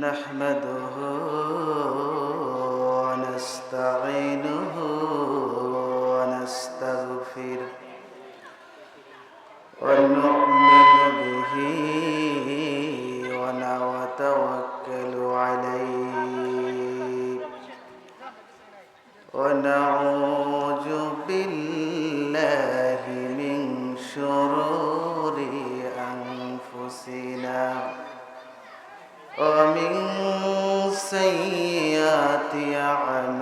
نحمده ونستعينه ومن سيئات أعمالنا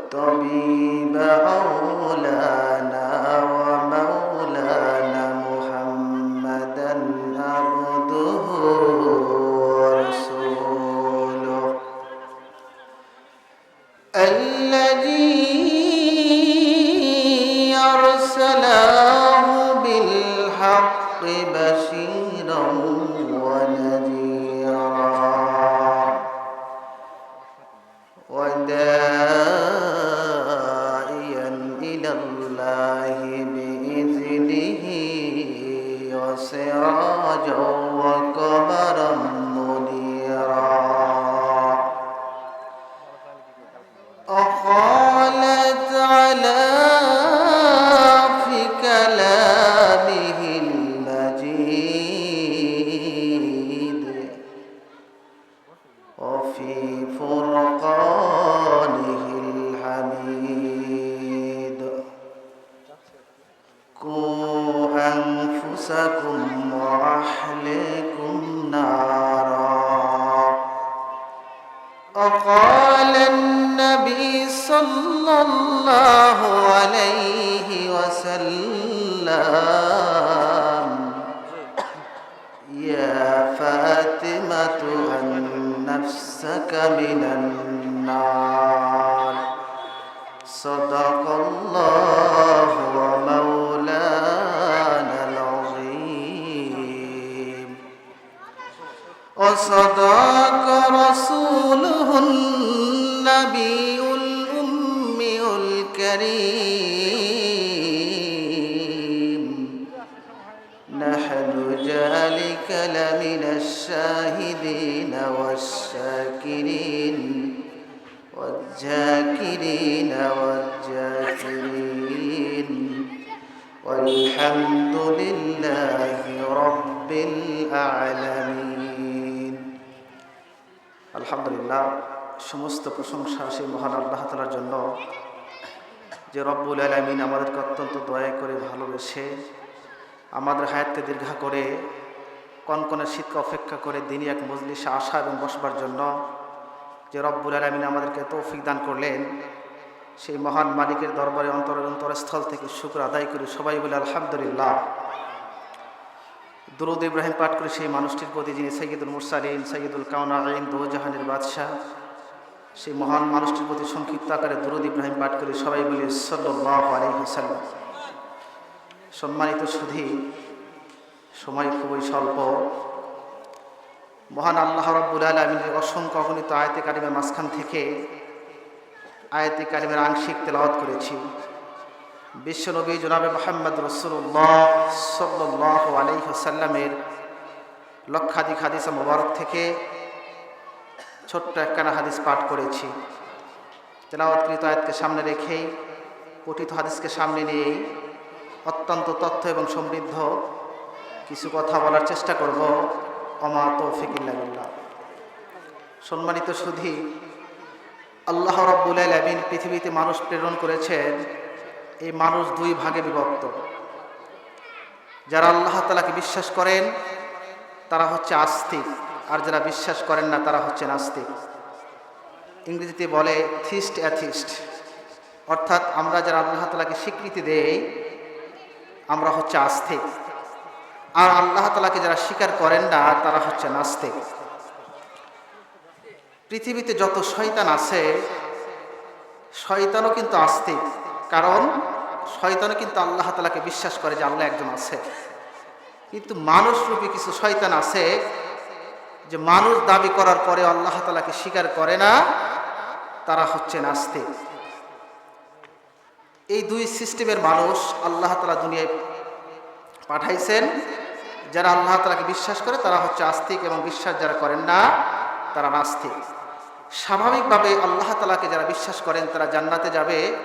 وطبيب أولانا ومولانا محمدا عبده النار. صدق الله ومولانا العظيم. وصدق رسوله النبي الأمي الكريم. نحن ذلك لمن الشاهدين. والذاكرين والجاكرين والحمد لله رب العالمين الحمد لله সমস্ত প্রশংসা সেই মহান আল্লাহ তালার জন্য যে রব্বুল আলমিন আমাদেরকে অত্যন্ত দয়া করে ভালোবেসে আমাদের হায়াতকে দীর্ঘা করে কনকনে শীতকে অপেক্ষা করে দিনই এক মজলিসে আসা এবং বসবার জন্য যে রব্বুল আলমিন আমাদেরকে তৌফিক দান করলেন। সেই মহান মালিকের দরবারে অন্তর অন্তরস্থল থেকে শুক্র আদায় করে সবাই বলে, আলহামদুলিল্লাহ। দুরুদ ইব্রাহিম পাঠ করে সেই মানুষটির প্রতি যিনি সৈয়দুল মুরসালিন সৈয়দুল কাউনাইন দোজাহানের বাদশাহ, সেই মহান মানুষটির প্রতি সংক্ষিপ্ত আকারে দুরুদ ইব্রাহিম পাঠ করে সবাই বলি সাল্লাহ আলহিসাল্লাম সম্মানিত সুধী, সময় খুবই স্বল্প। মহান আল্লাহ রব্বুল আলমিনের অসংখ্য অগণিত আয়তে কারিমের মাঝখান থেকে আয়তে কারিমের আংশিক তেলাওয়াত করেছি। বিশ্বনবী জনাবে মোহাম্মদ রসুল্লাহ সাল্লাহ আলহিহসাল্লামের লক্ষাধিক হাদিস মোবারক থেকে ছোট্ট একখানা হাদিস পাঠ করেছি। তেলাওয়াতকৃত আয়াতকে সামনে রেখেই, পঠিত হাদিসকে সামনে নিয়েই অত্যন্ত তথ্য এবং সমৃদ্ধ কিছু কথা বলার চেষ্টা করব। অমা তৌফিকিল্লাবিল্লাহ সম্মানিত সুধী, আল্লাহ রব্বুল আলমিন পৃথিবীতে মানুষ প্রেরণ করেছেন এই মানুষ দুই ভাগে বিভক্ত। যারা আল্লাহ তালাকে বিশ্বাস করেন, তারা হচ্ছে আস্তিক। আর যারা বিশ্বাস করেন না, তারা হচ্ছে নাস্তিক। ইংরেজিতে বলে থিস্ট অ্যাথিস্ট। অর্থাৎ আমরা যারা আল্লাহ তালাকে স্বীকৃতি দেই, আমরা হচ্ছে আস্তিক। আর আল্লাহ তালাকে যারা স্বীকার করেন না, তারা হচ্ছে নাস্তিক। পৃথিবীতে যত শয়তান আছে, শয়তানও কিন্তু আস্তিক। কারণ শয়তানও কিন্তু আল্লাহ তালাকে বিশ্বাস করে যে আল্লাহ একজন আছে। কিন্তু মানুষরূপী কিছু শয়তান আছে, যে মানুষ দাবি করার পরে আল্লাহ তালাকে স্বীকার করে না, তারা হচ্ছে নাস্তিক। এই দুই সিস্টেমের মানুষ আল্লাহ তালা দুনিয়ায় পাঠাইছেন। যারা আল্লাহ তালাকে বিশ্বাস করে, তারা হচ্ছে আস্তিক এবং বিশ্বাস যারা করেন না, তারা নাস্তিক। স্বাভাবিকভাবে আল্লাহ তালাকে যারা বিশ্বাস করেন, তারা জান্নাতে যাবে,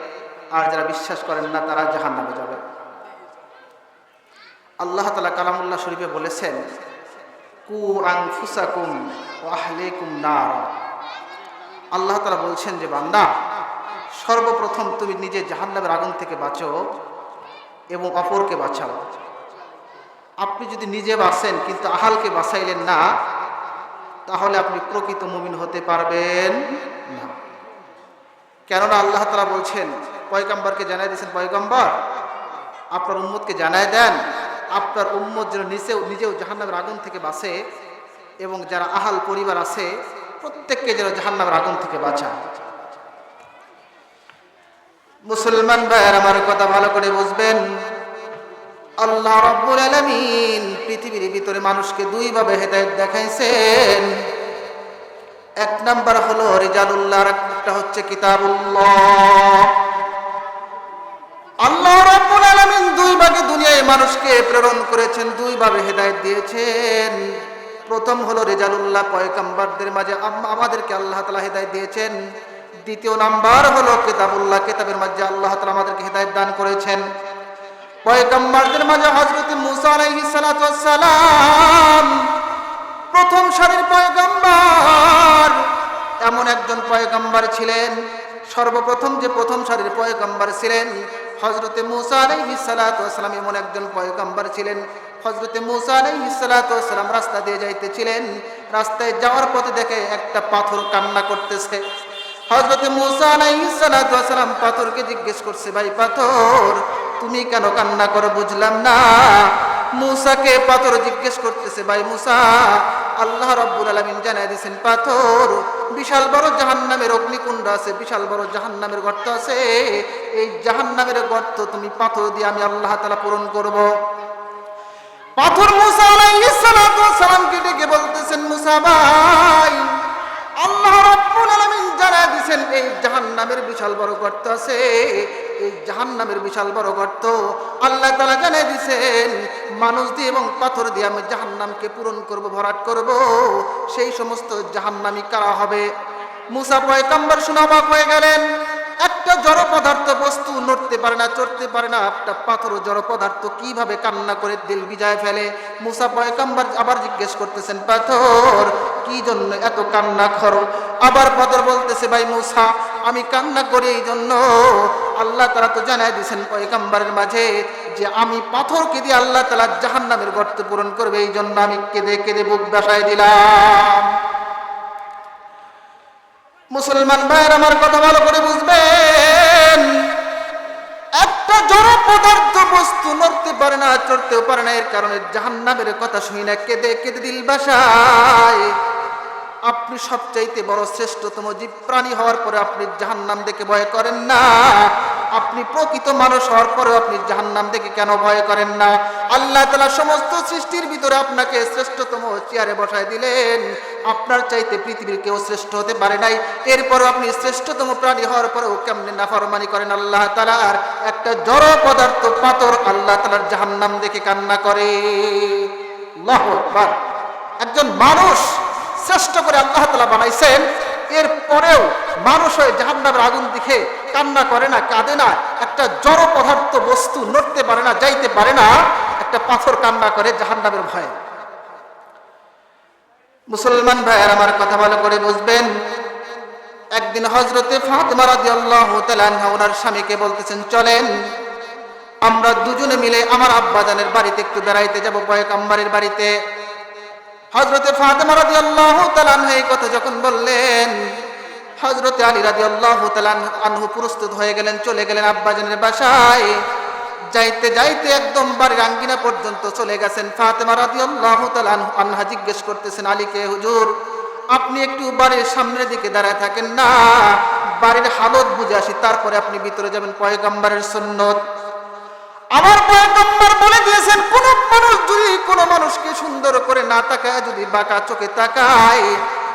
আর যারা বিশ্বাস করেন না, তারা জাহান্নামে যাবে। আল্লাহ তালা কালামুল্লাহ শরীফে বলেছেন, কু আং ফুসাকুম ও আহলেকুম নার। আল্লাহ তালা বলছেন যে, বান্দা, সর্বপ্রথম তুমি নিজে জাহান্নামের আগুন থেকে বাঁচো এবং অপরকে বাঁচাও। আপনি যদি নিজে বাঁচেন, কিন্তু আহালকে বাঁচাইলেন না, তাহলে আপনি প্রকৃত মুমিন হতে পারবেন না। কেননা আল্লাহ তালা বলছেন, পয়গাম্বারকে জানাই দিয়েছেন, পয়গাম্বার, আপনার উম্মতকে জানায় দেন। আপনার উম্মত যেন নিজেও নিজেও জাহান্নামের আগুন থেকে বাঁচে এবং যারা আহাল পরিবার আছে, প্রত্যেককে যেন জাহান্নামের আগুন থেকে বাঁচায়। মুসলমান ভাইয়ের, আমার কথা ভালো করে বুঝবেন। আল্লাহ রব্বুল আলামিন পৃথিবীর ভিতরে মানুষকে দুই ভাবে হেদায়েত দেখাইছেন। এক নাম্বার হলো রিজালুল্লাহ একটা হচ্ছে কিতাবুল্লাহ। আল্লাহ রাব্বুল আলামিন দুই ভাগে দুনিয়ায় মানুষকে প্রেরণ করেছেন দুই ভাবে হেদায়েত দিয়েছেন। প্রথম হলো রেজালুল্লাহ, পয়গাম্বারদের মাঝে আমাদেরকে আল্লাহ তাআলা হেদায়েত দিয়েছেন। দ্বিতীয় নাম্বার হলো কিতাবুল্লাহ, কিতাবের মাঝে আল্লাহ তাআলা আমাদেরকে হেদায়েত দান করেছেন। পয়গাম্বারদের মাঝে হযরত মুসা ওয়াস সালাম প্রথম সারির পয়গাম্বার। এমন একজন পয়গাম্বার ছিলেন, সর্বপ্রথম যে প্রথম সারির পয়গাম্বার ছিলেন হজরতে মুসা ওয়াস সালাম এমন একজন পয়গাম্বার ছিলেন। হজরতে মুসা ওয়াস সালাম রাস্তা দিয়ে যাইতেছিলেন, রাস্তায় যাওয়ার পথে দেখে একটা পাথর কান্না করতেছে। হজরতে মুসা আলাইহিস সালাতু ওয়াস সালাম পাথরকে জিজ্ঞেস করছে, ভাই পাথর, তুমি কেন কান্না করো বুঝলাম না। মুসাকে পাথর জিজ্ঞেস করতেছে, ভাই মুসা, আল্লাহ রব্বুল আলমিন জানাই দিয়েছেন পাথর, বিশাল বড় অগ্নিকুণ্ড আছে, বিশাল বড় জাহান্নামের গর্ত আছে, এই জাহান্নামের গর্ত তুমি পাথর দিয়ে আমি আল্লাহ তালা পূরণ করব। পাথর মুসা আলাইহিস সালাতু ডেকে বলতেছেন, মুসা ভাই, আল্লাহ রাব্বুল জানায় দিয়েছেন এই জাহান্নামের বিশাল বড় গর্ত আছে। এই জাহান্নামের বিশাল বড় গর্ত আল্লাহ তাআলা জানায় দিয়েছেন মানুষ দিয়ে এবং পাথর দিয়ে আমি জাহান্নামকে পূরণ করব, ভরাট করব। সেই সমস্ত জাহান্নামী কারা হবে? মুসা পয়গাম্বর শুনে অবাক হয়ে গেলেন। একটা জড় পদার্থ বস্তু নড়তে পারে না, চড়তে পারে না। একটা পাথর জড় পদার্থ কীভাবে কান্না করে দিল বিজায় ফেলে? মুসা পয়গাম্বর আবার জিজ্ঞেস করতেছেন, পাথর কি জন্য এত কান্না করো? আবার পাথর বলতেছে, ভাই মুসা, আমি কান্না করি এই জন্য আল্লাহ তারা তো জানাই দিয়েছেন পয়গাম্বরের মাঝে যে, আমি পাথরকে দিয়ে আল্লাহ তালা জাহান্নামের গর্ত পূরণ করবে এই জন্য আমি কেঁদে কেঁদে বুক বাসায় দিলাম। মুসলমান ভাইয়ের, আমার কথা ভালো করে বুঝবেন? একটা জড় পদার্থ বস্তু নড়তে পারে না, চড়তেও পারে না, এর কারণে জাহান্নামের কথা শুনি না, কেঁদে কেঁদে দিল বাসায়। আপনি সবচাইতে বড় শ্রেষ্ঠতম জীব প্রাণী হওয়ার পরে আপনি জাহান্নাম দেখে ভয় করেন না। আপনি প্রকৃত মানুষ হওয়ার পরে আপনি জাহান্নাম দেখে কেন ভয় করেন না? আল্লাহ তালা সমস্ত সৃষ্টির ভিতরে আপনাকে শ্রেষ্ঠতম চেয়ারে বসায় দিলেন। আপনার চাইতে পৃথিবীর কেউ শ্রেষ্ঠ হতে পারে নাই। এরপরও আপনি শ্রেষ্ঠতম প্রাণী হওয়ার পরেও কেমনে নাফরমানি করেন আল্লাহ তালার একটা জড় পদার্থ পাথর আল্লাহ তালার জাহান্নাম দেখে কান্না করে। একজন মানুষ শ্রেষ্ঠ করে আল্লাহ তালা বানাইছেন। এরপরেও মানুষ হয়ে জাহান্নামের আগুন দেখে কান্না করে না, কাঁদে না, একটা জড় পদার্থ বস্তু নড়তে পারে না, যাইতে পারে না, একটা পাথর কান্না করে জাহান্নামের ভয়ে। মুসলমান ভাইয়ের, আমার কথা ভালো করে বুঝবেন। একদিন হজরতে ফাতেমা তাআলা আনহা, ওনার স্বামীকে বলতেছেন, চলেন, আমরা দুজনে মিলে আমার আব্বাজানের বাড়িতে একটু বেড়াইতে যাব পয়কাম্বারের বাড়িতে। হজরতে ফাতেমা তাআলা আনহা এই কথা যখন বললেন হজরতে আলী রাদিয়াল্লাহু তাআলা আনহু প্রস্তুত হয়ে গেলেন, চলে গেলেন আব্বাজানের বাসায়। যাইতে যাইতে একদম বাড়ির আঙ্গিনা পর্যন্ত চলে গেছেন ফাতেমা রাদিয়াল্লাহু তাআলা আনহু- জিজ্ঞেস করতেছেন আলীকে হুজুর, আপনি একটু বাড়ির সামনের দিকে দাঁড়ায় থাকেন না, বাড়ির হালত বুঝে আসি, তারপরে আপনি ভিতরে যাবেন পয়গাম্বারের সুন্নত। আমার পয়গম্বর বলে দিয়েছেন, কোন মানুষ যদি, কোন মানুষকে সুন্দর করে না তাকায়, যদি বাঁকা চোখে তাকায়,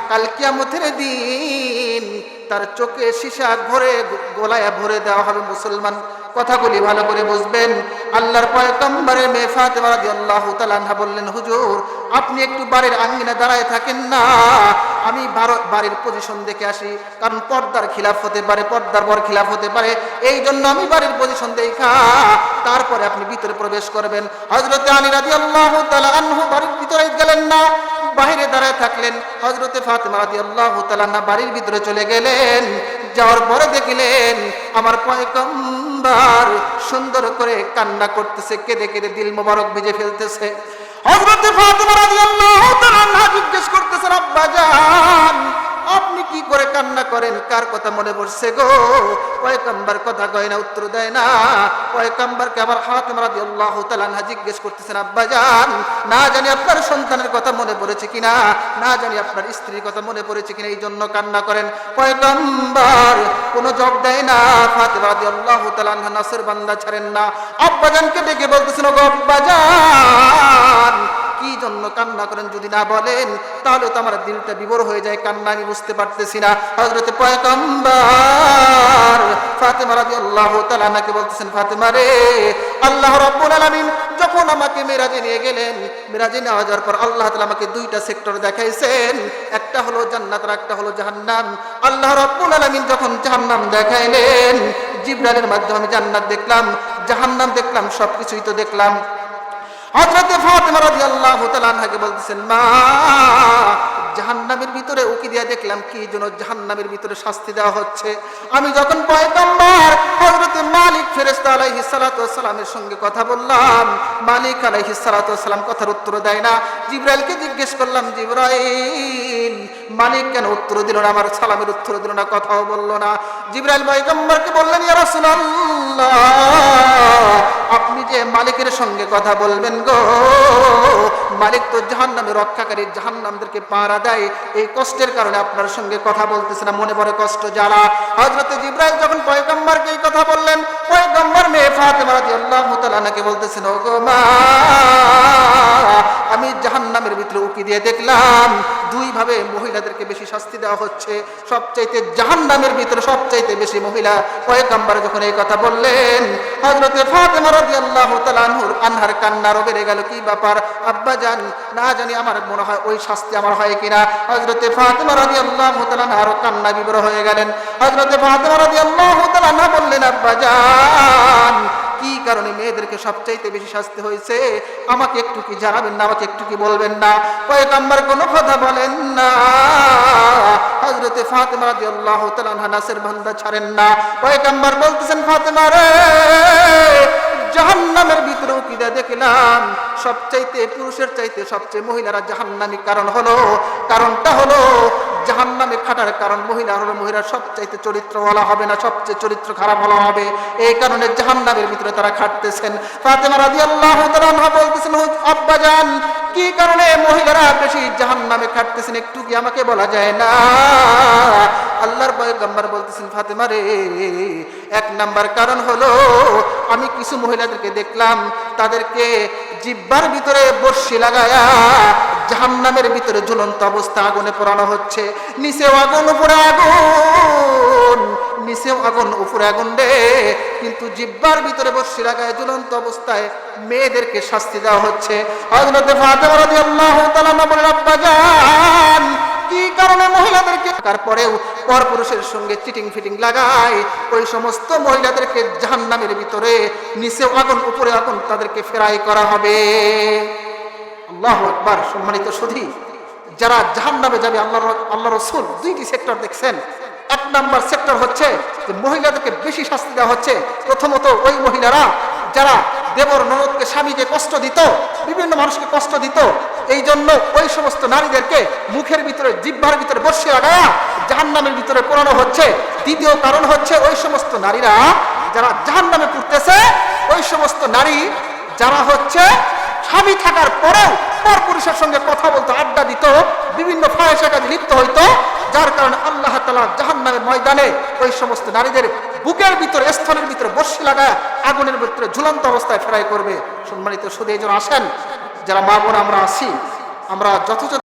কাল কিয়ামতের দিন তার চোখে সীসা ভরে গোলায় ভরে দেওয়া হবে মুসলমান। কথাগুলি ভালো করে বুঝবেন। আল্লাহর পয়গম্বরের মেয়ে ফাতেমা রাদিয়াল্লাহু তাআলা বললেন, হুজুর, আপনি একটু বাড়ির আঙ্গিনা দাঁড়ায় থাকেন না। আমি বাড়ির পজিশন দেখে আসি, কারণ পর্দার খিলাফ হতে পারে, পর্দার বর খিলাফ হতে পারে এই জন্য আমি বাড়ির পজিশন দেখা, তারপরে আপনি ভিতরে প্রবেশ করবেন। হজরতে আলী রাজি আল্লাহ আনহু বাড়ির ভিতরে গেলেন না বাইরে দাঁড়ায় থাকলেন। হজরতে ফাতেমা রাজি আল্লাহ না বাড়ির ভিতরে চলে গেলেন, যাওয়ার পরে দেখলেন, আমার পয়কম্বার সুন্দর করে কান্না করতেছে, কেঁদে কেঁদে দিল মোবারক ভেজে ফেলতেছে। হজরতে ফাতেমা রাদিয়াল্লাহু তাআলা জিজ্ঞেস করতেছেন আব্বা আপনি কি করে কান্না করেন? কার কথা মনে পড়ছে গো? পয়কাম্বার কথা কয় না, উত্তর দেয় না। পয়কাম্বারকে আবার ফাতেমা রাদিয়াল্লাহু তাআলা আনহা জিজ্ঞেস করতেছেন, আব্বা জান, না জানি আপনার সন্তানের কথা মনে পড়েছে কিনা? না জানি আপনার স্ত্রীর কথা মনে পড়েছে কিনা? এই জন্য কান্না করেন। পয়কাম্বার কোনো জব দেয় না। ফাতেমা রাদিয়াল্লাহু তাআলা আনহা নাসের বান্দা ছাড়েন না। আব্বা জানকে ডেকে বলতেছেন গো আব্বা জান কি জন্য কান্না করেন যদি না বলেন? তাহলে তো আমার দিলটা বিবর হয়ে যায়, কান্না আমি বুঝতে পারতেছি না। হজরতে পয়গম্বর ফাতেমা রাদিয়াল্লাহু তাআলা আমাকে বলতেছেন, ফাতেমা রে, আল্লাহ রাব্বুল আলামিন যখন আমাকে মেরাজে নিয়ে গেলেন, মেরাজে নেওয়া যাওয়ার পর আল্লাহ তাআলা আমাকে দুইটা সেক্টর দেখাইছেন। একটা হলো জান্নাত আর একটা হলো জাহান্নাম। আল্লাহ রাব্বুল আলামিন যখন জাহান্নাম দেখাইলেন, জিব্রাইলের মাধ্যমে আমি জান্নাত দেখলাম, জাহান্নাম দেখলাম, সবকিছুই তো দেখলাম। হযরতে ফাতেমা রাদিয়াল্লাহু তাআলা আনহাকে বলতেছেন, মা, জাহান্নামের ভিতরে উকি দিয়া দেখলাম কি জন্য জাহান্নামের ভিতরে শাস্তি দেওয়া হচ্ছে। আমি যখন পয়গম্বর হযরতে মালিক ফেরেশতা আলাইহিস সালাতু সালামের সঙ্গে কথা বললাম, মালিক আলাইহিস সালাতু সালাম কথার উত্তর দেয় না। জিবরাইলকে জিজ্ঞেস করলাম, জিবরাইল, মালিক কেন উত্তর দিল না? আমার সালামের উত্তর দিল না, কথাও বলল না। জিবরাইল পয়গম্বরকে বললেন, ইয়া রাসূলুল্লাহ, আপনি যে মালিকের সঙ্গে কথা বলবেন গো, মালিক তো জাহান্নামে রক্ষাকারী, জাহান্নামদেরকে পাহারা দেয়। এই কষ্টের কারণে আপনার সঙ্গে কথা বলতেছে না, মনে পড়ে কষ্ট জ্বালা। হযরতে জিব্রাইল যখন পয়গম্বরকে এই কথা বললেন, পয়গম্বর মেয়ে ফাতেমা রাদিয়াল্লাহু তাআলা নাকি বলতেছেন ও গো মা, আমি জাহান্নামের ভিতরে উকি দিয়ে দেখলাম দুই ভাবে মহিলাদেরকে বেশি শাস্তি দেওয়া হচ্ছে। সবচাইতে জাহান্নামের ভিতরে সবচাইতে বেশি মহিলা পয়গম্বর যখন এই কথা বললেন হজরতে ফাতেমা রাদিয়াল্লাহু তাআলা আনহুর আনহার কান্নারও বেড়ে গেল, কি ব্যাপার? আব্বা জান, না জানি আমার মনে হয় ওই শাস্তি আমার হয় কিনা? হজরতে ফাতেমা রাদিয়াল্লাহু তাআলা আরও কান্না বিবর হয়ে গেলেন। হজরতে ফাতেমা রাদিয়াল্লাহু তাআলা বললেন, আব্বা জান কি কারণে মেয়েদেরকে সবচাইতে বেশি শাস্তি হয়েছে? আমাকে একটু কি জানাবেন না, আমাকে একটু কি বলবেন না? পয়গাম্বার কোনো কথা বলেন না। হজরতে ফাতেমা রাদিয়াল্লাহু আল্লাহ তালা নাসের ভান্দা ছাড়েন না। পয়গাম্বার বলতেছেন, ফাতেমা রে জাহান্নামের ভিতরে উকিদা দেখলাম? সবচাইতে পুরুষের চাইতে সবচেয়ে মহিলারা জাহান্নামি কারণ হলো, কারণটা হলো জাহান্নামে খাটার কারণ মহিলা হলো মহিলার সবচাইতে বলা হবে না, সবচেয়ে চরিত্র খারাপ বলা হবে। এই কারণে জাহান্নামের ভিতরে তারা খাটতেছেন। ফাতেমা রাদিয়াল্লাহু তাআলা বলতেছেন আব্বা কি কারণে মহিলারা বেশি জাহান্নামে খাটতেছেন? একটু কি আমাকে বলা যায় না? আল্লাহর পয়গম্বর বলতেছেন, ফাতেমা রে, এক নাম্বার কারণ হলো, আমি কিছু মহিলাদেরকে দেখলাম, তাদেরকে জিব্বার ভিতরে বর্ষি লাগায়া জাহান্নামের ভিতরে ঝুলন্ত অবস্থা আগুনে পোড়ানো হচ্ছে। নিচেও আগুন, উপরে আগুন, নিচেও আগুন, উপরে আগুন রে। কিন্তু জিব্বার ভিতরে বর্ষি লাগায় ঝুলন্ত অবস্থায় মেয়েদেরকে শাস্তি দেওয়া হচ্ছে। ফাতেমা রাদিয়াল্লাহু তাআলা বলেন কি মহিলাদেরকে তারপরেও পরপুরুষের সঙ্গে চিটিং ফিটিং লাগায়, ওই সমস্ত মহিলাদেরকে জাহান্নামের ভিতরে, নিচে আগুন, উপরে আগুন তাদেরকে ফেরাই করা হবে। আল্লাহ সম্মানিত সুধী যারা জাহান্নামে যাবে আল্লাহ আল্লাহ রসুল, দুইটি সেক্টর দেখছেন। এক নাম্বার সেক্টর হচ্ছে যে মহিলাদেরকে বেশি শাস্তি দেওয়া হচ্ছে। প্রথমত ওই মহিলারা যারা দেবর ননদকে স্বামীকে কষ্ট দিত, বিভিন্ন মানুষকে কষ্ট দিত এই জন্য ওই সমস্ত নারীদেরকে মুখের জিব্বার ভিতরে বসে লাগায়া জাহান্নামের ভিতরে পোড়ানো হচ্ছে। দ্বিতীয় কারণ হচ্ছে ওই সমস্ত নারীরা যারা জাহান্নামে পড়তেছে, ওই সমস্ত নারী যারা হচ্ছে স্বামী থাকার পরেও পর পুরুষের সঙ্গে কথা বলতো, আড্ডা দিত, বিভিন্ন ফায়সা কাজে লিপ্ত হইতো, যার কারণে আল্লাহ তালা জাহান্নামের ময়দানে ওই সমস্ত নারীদের বুকের ভিতরে, স্থলের ভিতরে বসে লাগায় আগুনের ভিতরে ঝুলন্ত অবস্থায় ফেরাই করবে। সম্মানিত সুদে এই আসেন, যারা মা বোন আমরা আছি, আমরা যথাযথ